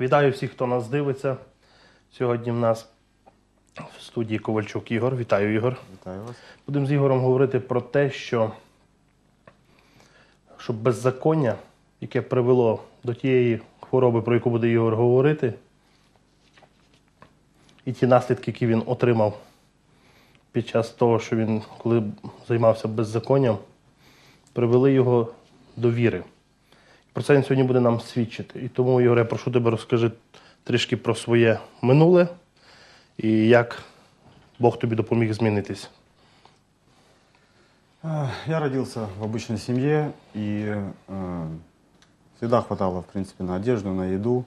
Вітаю всіх, хто нас дивиться. Сьогодні в нас в студії Ковальчук Ігор. Вітаю, Ігор. Вітаю вас. Будемо з Ігорем говорити про те, що, що беззаконня, яке привело до тієї хвороби, про яку буде Ігор говорити, і ті наслідки, які він отримав під час того, що він, коли займався беззаконням, привели його до віри. Про це він сьогодні буде нам свідчити. І тому, Ігоре, я прошу тебе розкажи трішки про своє минуле і як Бог тобі допоміг змінитись. Э, Я родился в обычной семье, и э, всегда хватало, в принципе, на одежду, на еду.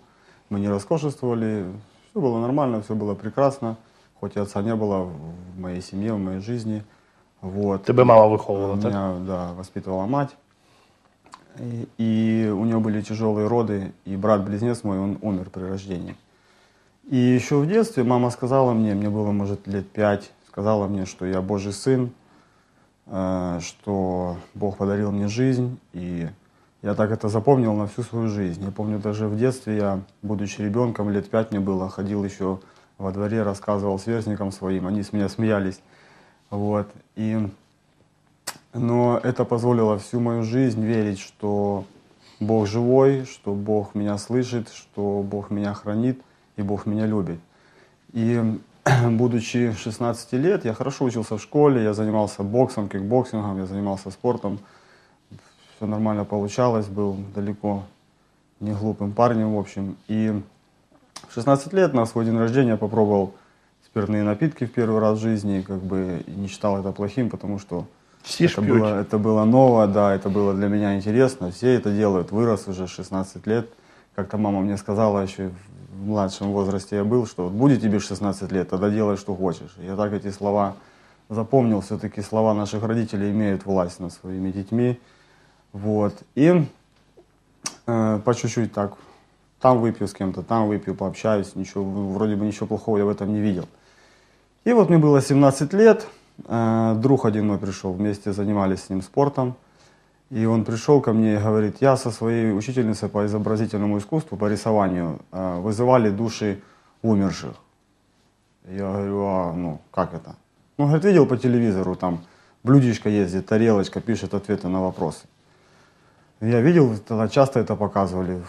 Мы не роскошествовали, все было нормально, все было прекрасно. Хоть и отца не было в моей семье, в моей жизни. Вот. Тебе мама виховувала, так? Меня, да, воспитывала мать. И, у нее были тяжелые роды, и брат-близнец мой, он умер при рождении. И еще в детстве мама сказала мне, мне было, может, лет пять, сказала мне, что я Божий сын, э, что Бог подарил мне жизнь, и я так это запомнил на всю свою жизнь. Я помню, даже в детстве я, будучи ребенком, лет пять мне было, ходил еще во дворе, рассказывал сверстникам своим, они с меня смеялись. Вот. И, но это позволило всю мою жизнь верить, что Бог живой, что Бог меня слышит, что Бог меня хранит и Бог меня любит. И будучи 16 лет, я хорошо учился в школе, я занимался боксом, кикбоксингом, я занимался спортом. Все нормально получалось, был далеко не глупым парнем, в общем. И в 16 лет на свой день рождения попробовал спиртные напитки в первый раз в жизни, как бы не считал это плохим, потому что Всі ж это было, это было ново, да, это было для меня интересно. Все это делают, вырос уже 16 лет. Как-то мама мне сказала еще в младшем возрасте я был, что вот будет тебе 16 лет, тогда делай, что хочешь. Я так эти слова запомнил, все-таки слова наших родителей имеют власть над своими детьми. Вот. И э, по чуть-чуть так, там выпью с кем-то, там выпью, пообщаюсь, ничего, вроде бы ничего плохого я в этом не видел. И вот мне было 17 лет, друг один мой пришел, вместе занимались с ним спортом. И он пришел ко мне и говорит, я со своей учительницей по изобразительному искусству, по рисованию, э, вызывали души умерших. Я говорю, а ну как это? Ну, говорит, видел по телевизору, там блюдечко ездит, тарелочка, пишет ответы на вопросы. Я видел, тогда часто это показывали.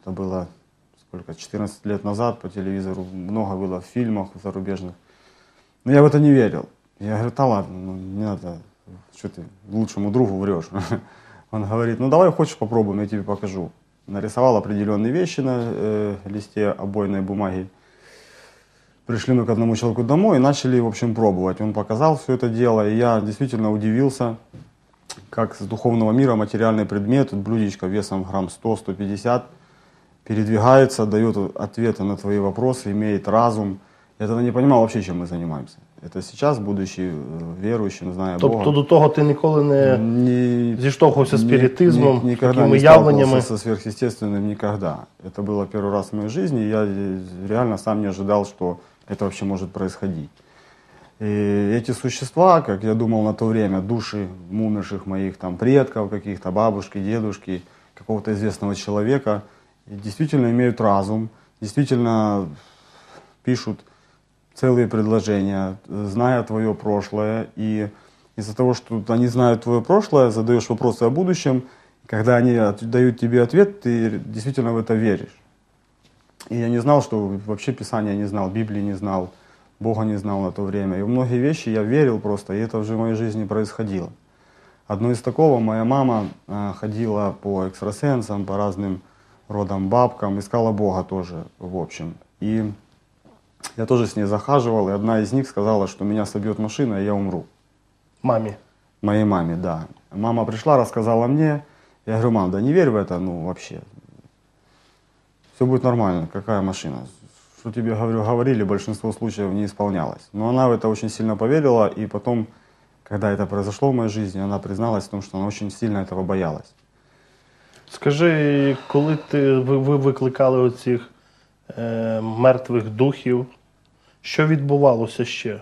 Это было сколько, 14 лет назад по телевизору. Много было в фильмах зарубежных. Но я в это не верил. Я говорю, да ладно, ну, не надо, что ты лучшему другу врешь. Он говорит, ну давай хочешь попробуем, я тебе покажу. Нарисовал определенные вещи на э, листе обойной бумаги. Пришли мы к одному человеку домой и начали, в общем, пробовать. Он показал все это дело, и я действительно удивился, как с духовного мира материальный предмет, блюдечко весом грамм 100-150, передвигается, дает ответы на твои вопросы, имеет разум. Я тогда не понимал вообще, чем мы занимаемся. Это сейчас, будучи э, верующим, зная Тобто Бога, до того ти ніколи не не, зіштовхувався з ни- спіритизмом, ни- никогда такими не явленнями. сталкивался со сверхъестественным никогда. Это было первый раз в моей жизни, и я э, реально сам не ожидал, что это вообще может происходить. И эти существа, как я думал на то время, души умерших моих там предков, каких-то бабушки, дедушки, какого-то известного человека, и действительно имеют разум, действительно пишут целые предложения, зная твое прошлое. И из-за того, что они знают твое прошлое, задаешь вопросы о будущем, когда они дают тебе ответ, ты действительно в это веришь. И я не знал, что вообще Писания не знал, Библии не знал, Бога не знал на то время. И многие вещи я верил просто, и это уже в моей жизни происходило. Одно из такого, моя мама э, ходила по экстрасенсам, по разным родам бабкам, искала Бога тоже, в общем. И я тоже с ней захаживал, и одна из них сказала, что меня собьет машина, и я умру. Мамі. Моей маме, да. Мама пришла, рассказала мне. Я говорю, мам, да не верь в это, ну вообще. Все будет нормально, какая машина? Что тебе говорю, говорили, большинство случаев не исполнялось. Но она в это очень сильно поверила, и потом, когда это произошло в моей жизни, она призналась в том, что она очень сильно этого боялась. Скажи, коли ти, ви, ви викликали оцих е, мертвих духів, що відбувалося ще?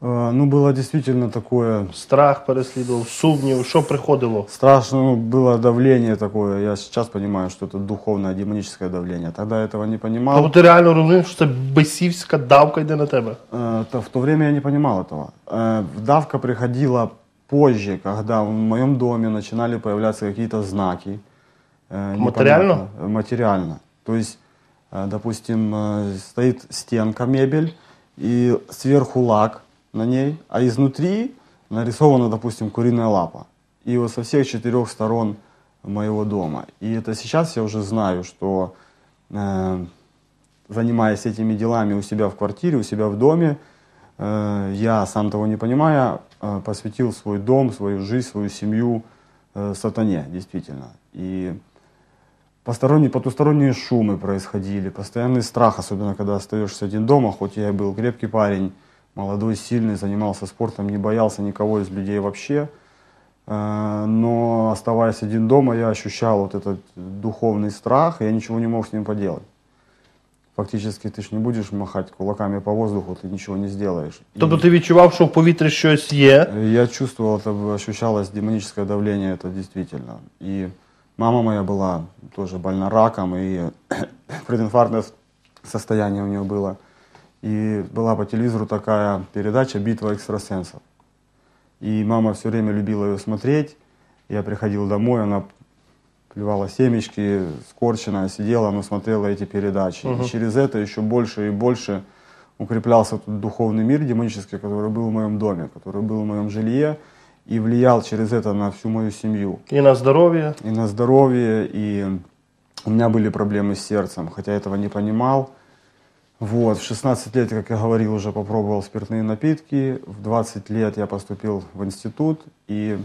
Э, Ну, было действительно такое Страх переслідував, сумнів, що приходило? страшно, ну, было давление такое. Я сейчас понимаю, что это духовное, демоническое давление. Тогда я этого не понимал. Тобто ти реально розумів, що це бесівська давка йде на тебе? Э, то в то время я не понимал этого. Э, Давка приходила позже, когда в моем доме начинали появляться какие-то знаки. Э, Материально? непонятно. Материально. То есть, э, допустим, э, стоит стенка, мебель, и сверху лак на ней, а изнутри нарисована, допустим, куриная лапа. И вот со всех четырех сторон моего дома. И это сейчас я уже знаю, что э, занимаясь этими делами у себя в квартире, у себя в доме, э, я, сам того не понимая, э, посвятил свой дом, свою жизнь, свою семью э, сатане, действительно. И посторонние, потусторонние шумы происходили, постоянный страх, особенно когда остаешься один дома, хоть я и был крепкий парень, молодой, сильный, занимался спортом, не боялся никого из людей вообще, Э, но оставаясь один дома, я ощущал вот этот духовный страх, и я ничего не мог с ним поделать. Фактически ты ж не будешь махать кулаками по воздуху, ты ничего не сделаешь. И Тобто ти відчував, що в повітрі щось є, Я чувствовал, это ощущалось демоническое давление, это действительно. И мама моя была тоже больна раком, и прединфарктное состояние у нее было. И была по телевизору такая передача «Битва экстрасенсов». И мама все время любила ее смотреть. Я приходил домой, она плевала семечки, скорченная, сидела, но смотрела эти передачи. И через это еще больше и больше укреплялся тот духовный мир демонический, который был в моем доме, который был в моем жилье, и влиял через это на всю мою семью. і на здоров'я. И на здоровье, и у меня были проблемы с сердцем, хотя этого не понимал. Вот, в 16 лет, как я говорил, уже попробовал спиртные напитки. В 20 лет я поступил в институт и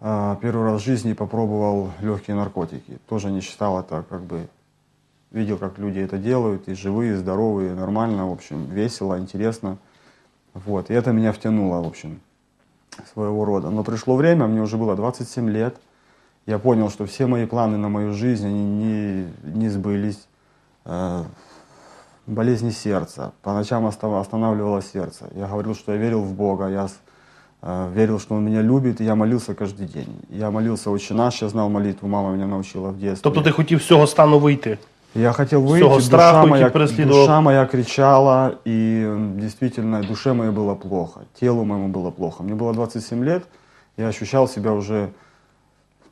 а, первый раз в жизни попробовал легкие наркотики. Тоже не считал это как бы... Видел, как люди это делают, и живые, и здоровые, нормально, в общем, весело, интересно. Вот, и это меня втянуло, в общем, своего рода. Но пришло время, мне уже было 27 лет, я понял, что все мои планы на мою жизнь, они не, не сбылись. Э, болезни сердца, по ночам останавливало сердце. Я говорил, что я верил в Бога, я э, верил, что Он меня любит, и я молился каждый день. Я молился «Отче наш», я знал молитву, мама меня научила в детстве. Тобто ти хотів з цього стану вийти. Я хотел выйти, всего душа, страху, моя, який переслідував. душа моя кричала, и м, действительно душе моей было плохо, телу моему было плохо. Мне было 27 лет, я ощущал себя уже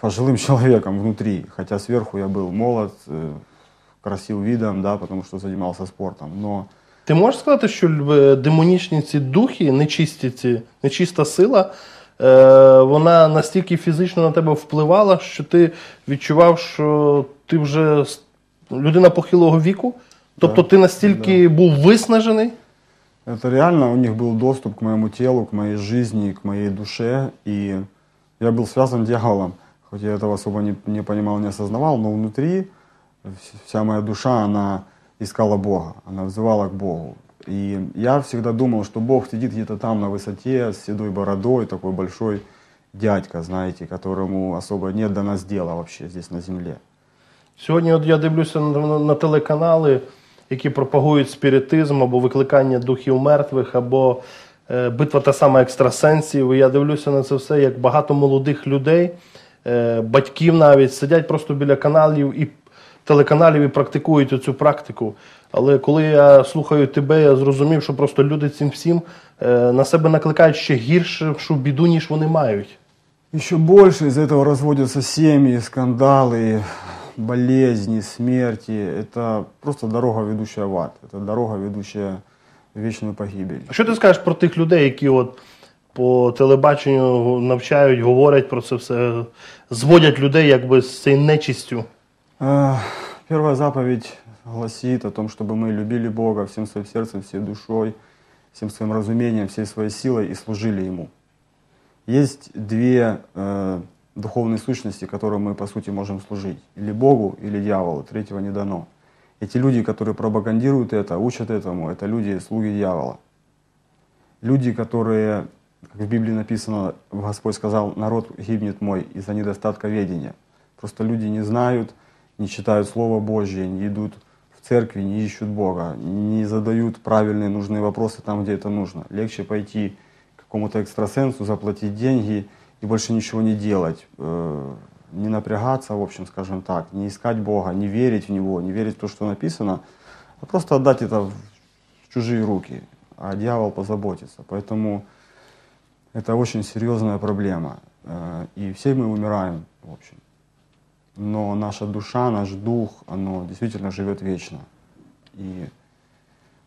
пожилым человеком внутри, хотя сверху я был молод, э, красив видом, да, потому что занимался спортом, но Ти можеш сказати, що е, демонічні ці духи, нечисті ці, нечиста сила, е, вона настільки фізично на тебе впливала, що ти відчував, що ти вже с- людина похилого віку? Тобто ти настільки був виснажений? Это реально у них был доступ к моему телу, к моей жизни, к моей душе. И я был связан дьяволом. Хоть я этого особо не, не понимал, не осознавал, но внутри вс- вся моя душа, она искала Бога, она взывала к Богу. И я всегда думал, что Бог сидит где-то там на высоте с седой бородой, такой большой дядька, знаете, которому особо нет до нас дела вообще здесь на земле. Сьогодні от я дивлюся на, на, на телеканали, які пропагують спіритизм або викликання духів мертвих, або е, битва та сама екстрасенсів. І я дивлюся на це все, як багато молодих людей, е, батьків навіть сидять просто біля каналів і телеканалів і практикують оцю практику. Але коли я слухаю тебе, я зрозумів, що просто люди цим всім е, на себе накликають ще гіршу біду, ніж вони мають. Еще больше из этого разводятся семьи, скандалы, болезни, смерти. Это просто дорога, ведущая в ад. Это дорога, ведущая в вечную погибель. А Що ти скажеш про тих людей, які от по телебаченню навчають, говорять про це все, зводять людей якби з цією нечистю? Э, Первая заповедь гласит о том, чтобы мы любили Бога всем своим сердцем, всей душой, всем своим разумением, всей своей силой и служили Ему. Есть две э, духовные сущности, которым мы, по сути, можем служить. Или Богу, или дьяволу. Третьего не дано. Эти люди, которые пропагандируют это, учат этому, это люди, слуги дьявола. Люди, которые, как в Библии написано, Господь сказал, народ гибнет мой из-за недостатка ведения. Просто люди не знают, не читают Слово Божье, не идут в церкви не ищут Бога, не задают правильные нужные вопросы там, где это нужно. Легче пойти к какому-то экстрасенсу, заплатить деньги и больше ничего не делать. Не напрягаться, в общем, скажем так, не искать Бога, не верить в Него, не верить в то, что написано, а просто отдать это в чужие руки, а дьявол позаботится. Поэтому это очень серьезная проблема. Э, И все мы умираем, в общем. Но наша душа, наш дух, оно действительно живет вечно. И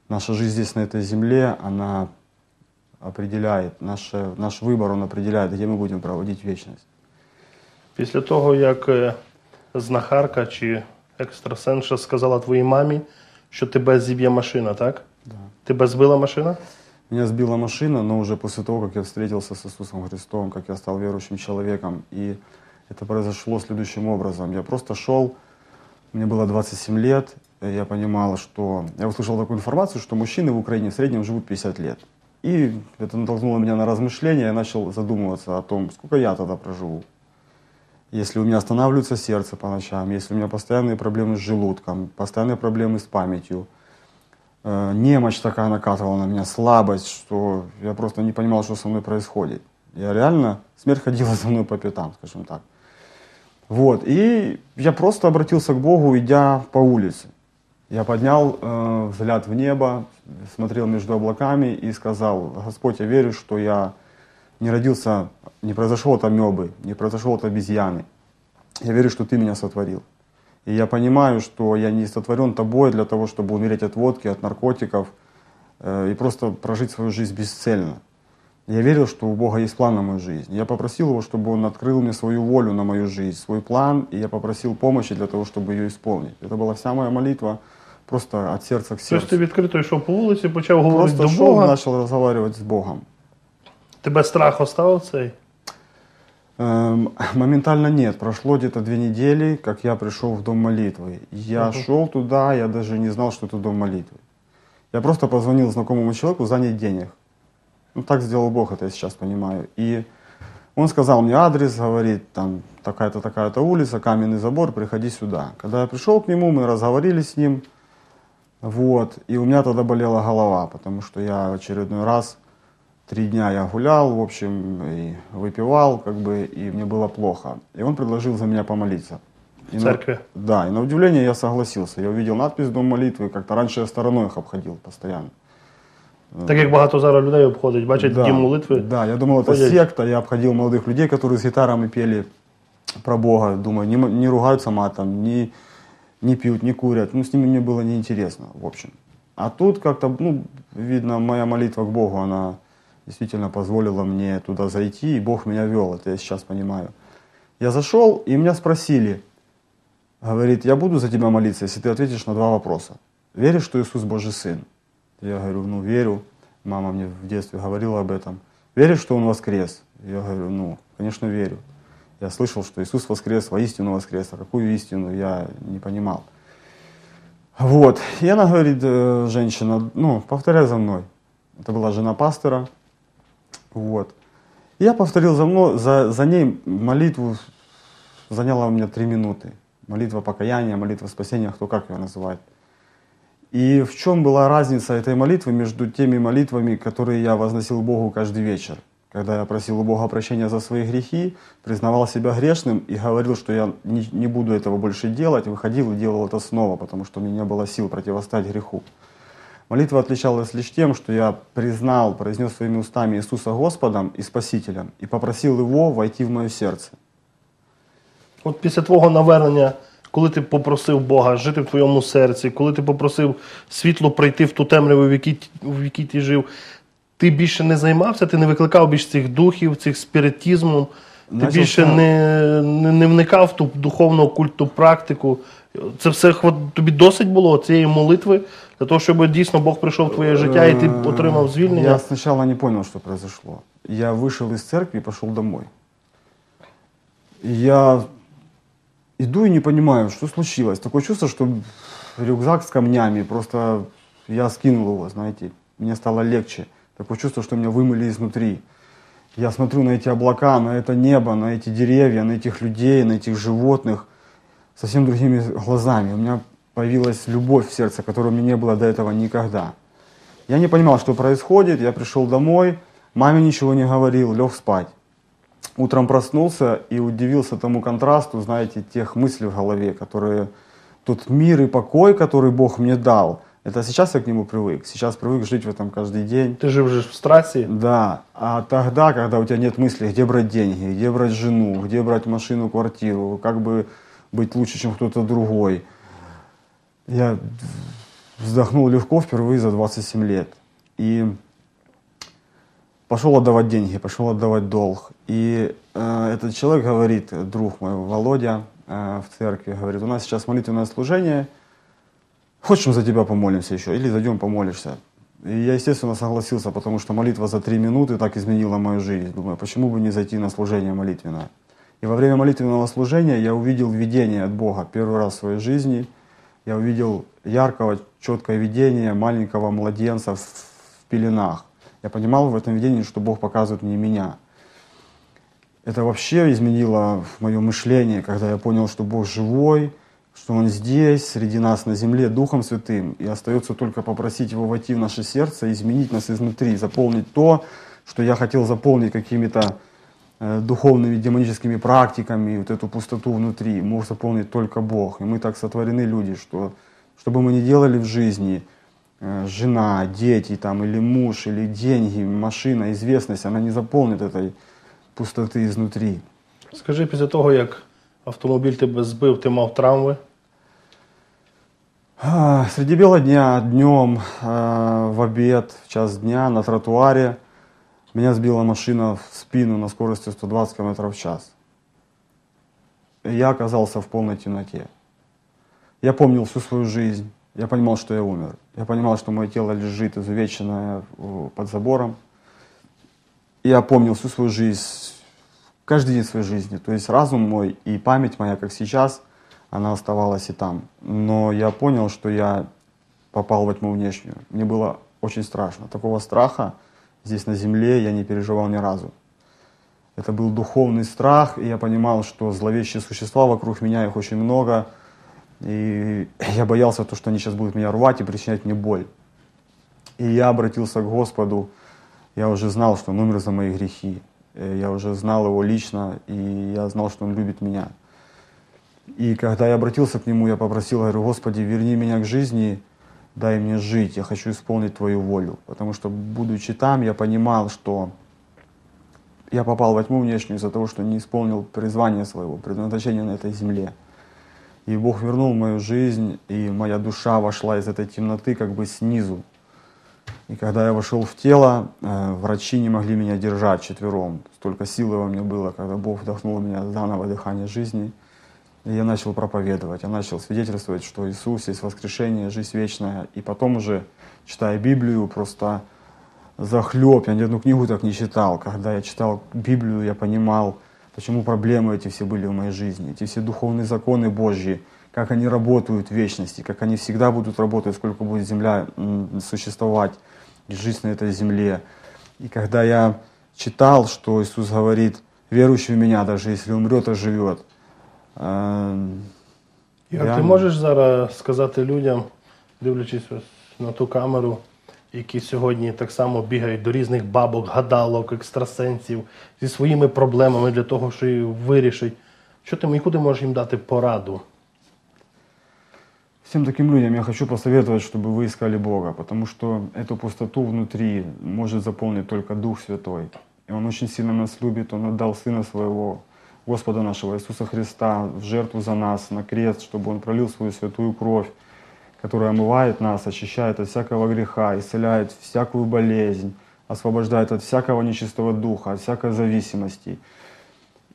наша жизнь здесь, на этой земле, она определяет, наше, наш выбор, он определяет, где мы будем проводить вечность. Після того, як е, знахарка чи екстрасенша сказала твоїй мамі, що тебе зіб'є машина, так? Да. Тебе збила машина? Меня сбила машина, но уже после того, как я встретился с Иисусом Христом, как я стал верующим человеком. И это произошло следующим образом. Я просто шел, мне было 27 лет, и я понимал, что... Я услышал такую информацию, что мужчины в Украине в среднем живут 50 лет. И это натолкнуло меня на размышления, я начал задумываться о том, сколько я тогда проживу. Если у меня останавливается сердце по ночам, если у меня постоянные проблемы с желудком, постоянные проблемы с памятью, э, немощь такая накатывала на меня, слабость, что я просто не понимал, что со мной происходит. Я реально, смерть ходила за мной по пятам, скажем так. Вот, и я просто обратился к Богу, идя по улице. Я поднял э, взгляд в небо, смотрел между облаками и сказал, Господь, я верю, что я не родился, не произошел от амебы, не произошел от обезьяны. Я верю, что Ты меня сотворил. И я понимаю, что я не сотворен Тобой для того, чтобы умереть от водки, от наркотиков э, и просто прожить свою жизнь бесцельно. Я верил, что у Бога есть план на мою жизнь. Я попросил Его, чтобы Он открыл мне свою волю на мою жизнь, свой план, и я попросил помощи для того, чтобы ее исполнить. Это была вся моя молитва, просто от сердца к Тобто сердцу. ти відкрито йшов по вулиці, почав говорити Просто до Бога. начал разговаривать с Богом. Тебе страх оставив цей? Эм, моментально нет. Прошло где-то две недели, как я пришел в дом молитвы. Я Мгм. шел туда, я даже не знал, что это дом молитвы. Я просто позвонил знакомому человеку занять денег. Ну, так сделал Бог, это я сейчас понимаю. И он сказал мне адрес, говорит, там такая-то, такая-то улица, каменный забор, приходи сюда. Когда я пришел к нему, мы разговорили с ним, вот, и у меня тогда болела голова, потому что я в очередной раз три дня я гулял, в общем, и выпивал, как бы, и мне было плохо. И он предложил за меня помолиться. И В на- церкви? да, и на удивление я согласился. Я увидел надпись «Дом молитвы», как-то раньше я стороной их обходил постоянно. Так як багато зараз людей обходить, бачать да, дім молитви. Да, я думал, это секта. Я обходил молодых людей, которые с гитарами пели про Бога. Думаю, не, не ругаются матом, не, не пьют, не курят. Ну, с ними мне было неинтересно, в общем. А тут как-то, ну, видно, моя молитва к Богу, она действительно позволила мне туда зайти, и Бог меня вел, это я сейчас понимаю. Я зашел, и меня спросили, говорит, я буду за тебя молиться, если ты ответишь на два вопроса. Веришь, что Иисус Божий Сын? Я говорю, ну, верю. Мама мне в детстве говорила об этом. Веришь, что Он воскрес? Я говорю, ну, конечно, верю. Я слышал, что Иисус воскрес, воистину воскрес. А какую истину, я не понимал. Вот. И она говорит, э, женщина, ну, повторяй за мной. Это была жена пастора. Вот. И я повторил за, мной, за, за ней молитву, заняла у меня три минуты. Молитва покаяния, молитва спасения, кто как ее называет. И в чем была разница этой молитвы между теми молитвами, которые я возносил Богу каждый вечер? Когда я просил у Бога прощения за свои грехи, признавал себя грешным и говорил, что я не, не буду этого больше делать, выходил и делал это снова, потому что у меня не было сил противостать греху. Молитва отличалась лишь тем, что я признал, произнес своими устами Иисуса Господом и Спасителем и попросил Его войти в мое сердце. От після твого навернення, коли ти попросив Бога жити в твоєму серці, коли ти попросив світло прийти в ту темряву, в якій, т- в якій ти жив, ти більше не займався, ти не викликав більше цих духів, цих спіритізмом, ти Начав більше не, не, не вникав в ту духовну окультну практику. Це все хват- тобі досить було цієї молитви для того, щоб дійсно Бог прийшов в твоє життя і ти Э, отримав звільнення. Я сначала не понял, что произошло. Я вышел из церкви и пошел домой. И я иду и не понимаю, что случилось. Такое чувство, что рюкзак с камнями, просто я скинул его, знаете, мне стало легче. Такое чувство, что меня вымыли изнутри. Я смотрю на эти облака, на это небо, на эти деревья, на этих людей, на этих животных совсем другими глазами. У меня появилась любовь в сердце, которой у меня не было до этого никогда. Я не понимал, что происходит, я пришел домой, маме ничего не говорил, лег спать. Утром проснулся и удивился тому контрасту, знаете, тех мыслей в голове, которые тот мир и покой, который Бог мне дал, это сейчас я к нему привык. Сейчас привык жить в этом каждый день. Ти жив же в страсі, Да, а тогда, когда у тебя нет мысли, где брать деньги, где брать жену, где брать машину, квартиру, как бы быть лучше, чем кто-то другой, я вздохнул легко впервые за 27 лет. И пошел отдавать деньги, пошел отдавать долг. И э, этот человек говорит, друг мой, Володя, э, в церкви, говорит, у нас сейчас молитвенное служение, хочешь мы за тебя помолимся еще, или зайдем помолишься. И я, естественно, согласился, потому что молитва за три минуты так изменила мою жизнь. Думаю, почему бы не зайти на служение молитвенное? И во время молитвенного служения я увидел видение от Бога первый раз в своей жизни. Я увидел яркого, четкое видение маленького младенца в, пеленах. Я понимал в этом видении, что Бог показывает мне меня. Это вообще изменило мое мышление, когда я понял, что Бог живой, что Он здесь, среди нас на земле, Духом Святым. И остается только попросить Его войти в наше сердце, изменить нас изнутри, заполнить то, что я хотел заполнить какими-то э, духовными демоническими практиками, вот эту пустоту внутри мог заполнить только Бог. И мы так сотворены люди, что что бы мы ни делали в жизни, э, жена, дети там, или муж, или деньги, машина, известность, она не заполнит этой пустоты изнутри. скажи, після того, як автомобіль тебе збив, ти мав травми. А, Среди бела дня, днем, э, в обед, в час дня на тротуаре меня сбила машина в спину на скорости 120 км в час. И я оказался в полной темноте. Я помнил всю свою жизнь. Я понимал, что я умер. Я понимал, что мое тело лежит изувеченное под забором. Я помнил всю свою жизнь, каждый день своей жизни. То есть разум мой и память моя, как сейчас, она оставалась и там. Но я понял, что я попал во тьму внешнюю. Мне было очень страшно. Такого страха здесь на земле я не переживал ни разу. Это был духовный страх, и я понимал, что зловещие существа вокруг меня, их очень много, и я боялся, то, что они сейчас будут меня рвать и причинять мне боль. И я обратился к Господу, я уже знал, что Он умер за мои грехи, Э, я уже знал Его лично, и я знал, что Он любит меня. И когда я обратился к Нему, я попросил, говорю, Господи, верни меня к жизни, дай мне жить, я хочу исполнить Твою волю. Потому что, будучи там, я понимал, что я попал во тьму внешнюю из-за того, что не исполнил призвание своего, предназначения на этой земле. И Бог вернул мою жизнь, и моя душа вошла из этой темноты как бы снизу. И когда я вошел в тело, э, врачи не могли меня держать четвером. Столько силы во мне было, когда Бог вдохнул в меня заново дыхание жизни. Я начал проповедовать, я начал свидетельствовать, что Иисус есть воскрешение, жизнь вечная. И потом уже, читая Библию, просто захлеб, я ни одну книгу так не читал. Когда я читал Библию, я понимал, почему проблемы эти все были в моей жизни. Эти все духовные законы Божьи, как они работают в вечности, как они всегда будут работать, сколько будет земля существовать, жизнь на этой земле. И когда я читал, что Иисус говорит, верующий в Меня, даже если умрет, оживет. Э, Ігор, Я- ти можеш зараз сказати людям, дивлячись ось на ту камеру, які сьогодні так само бігають до різних бабок, гадалок, екстрасенсів зі своїми проблемами для того, що їх вирішить. Що ти яку ти можеш їм дати пораду? Всем таким людям я хочу посоветовать, чтобы вы искали Бога, потому что эту пустоту внутри может заполнить только Дух Святой. И Он очень сильно нас любит, Он отдал Сына Своего, Господа нашего Иисуса Христа, в жертву за нас, на крест, чтобы Он пролил свою святую кровь, которая омывает нас, очищает от всякого греха, исцеляет всякую болезнь, освобождает от всякого нечистого духа, от всякой зависимости.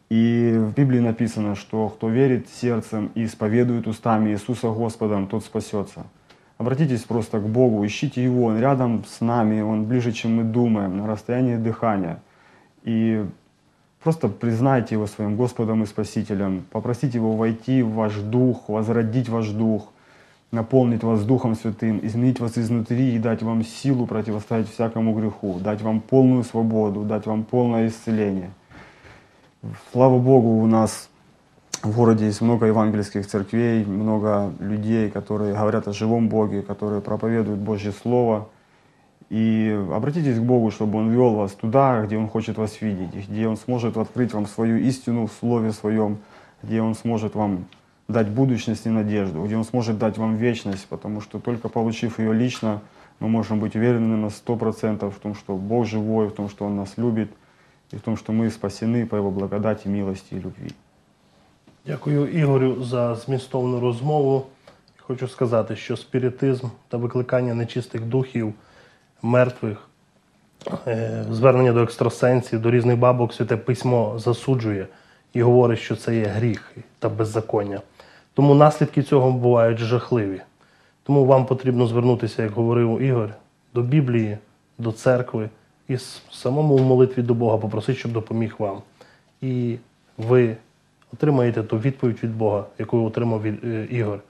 И в Библии написано, что кто верит сердцем и исповедует устами Иисуса Господом, тот спасется. Обратитесь просто к Богу, ищите Его, Он рядом с нами, Он ближе, чем мы думаем, на расстоянии дыхания. И просто признайте Его своим Господом и Спасителем, попросите Его войти в ваш дух, возродить ваш дух, наполнить вас Духом Святым, изменить вас изнутри и дать вам силу противостоять всякому греху, дать вам полную свободу, дать вам полное исцеление. Слава Богу, у нас В городе есть много евангельских церквей, много людей, которые говорят о живом Боге, которые проповедуют Божье Слово. И обратитесь к Богу, чтобы Он вел вас туда, где Он хочет вас видеть, и где Он сможет открыть вам свою истину в Слове Своем, где Он сможет вам дать будущность и надежду, где Он сможет дать вам вечность, потому что только получив ее лично, мы можем быть уверены на 100% в том, что Бог живой, в том, что Он нас любит, и в том, что мы спасены по Его благодати, милости и любви. Дякую Ігорю за змістовну розмову. Хочу сказати, що спіритизм та викликання нечистих духів, Мертвих, е, звернення до екстрасенсів, до різних бабок святе письмо засуджує і говорить, що це є гріх та беззаконня. Тому наслідки цього бувають жахливі. Тому вам потрібно звернутися, як говорив Ігор, до Біблії, до церкви і самому в молитві до Бога попросити, щоб допоміг вам. І ви отримаєте ту відповідь від Бога, яку отримав від е, Ігор,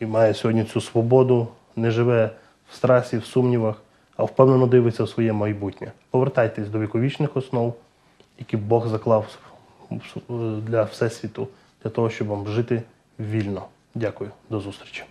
і має сьогодні цю свободу, не живе в страсі, в сумнівах, а впевнено дивиться в своє майбутнє. Повертайтесь до віковічних основ, які Бог заклав для Всесвіту, для того, щоб вам жити вільно. Дякую, до зустрічі.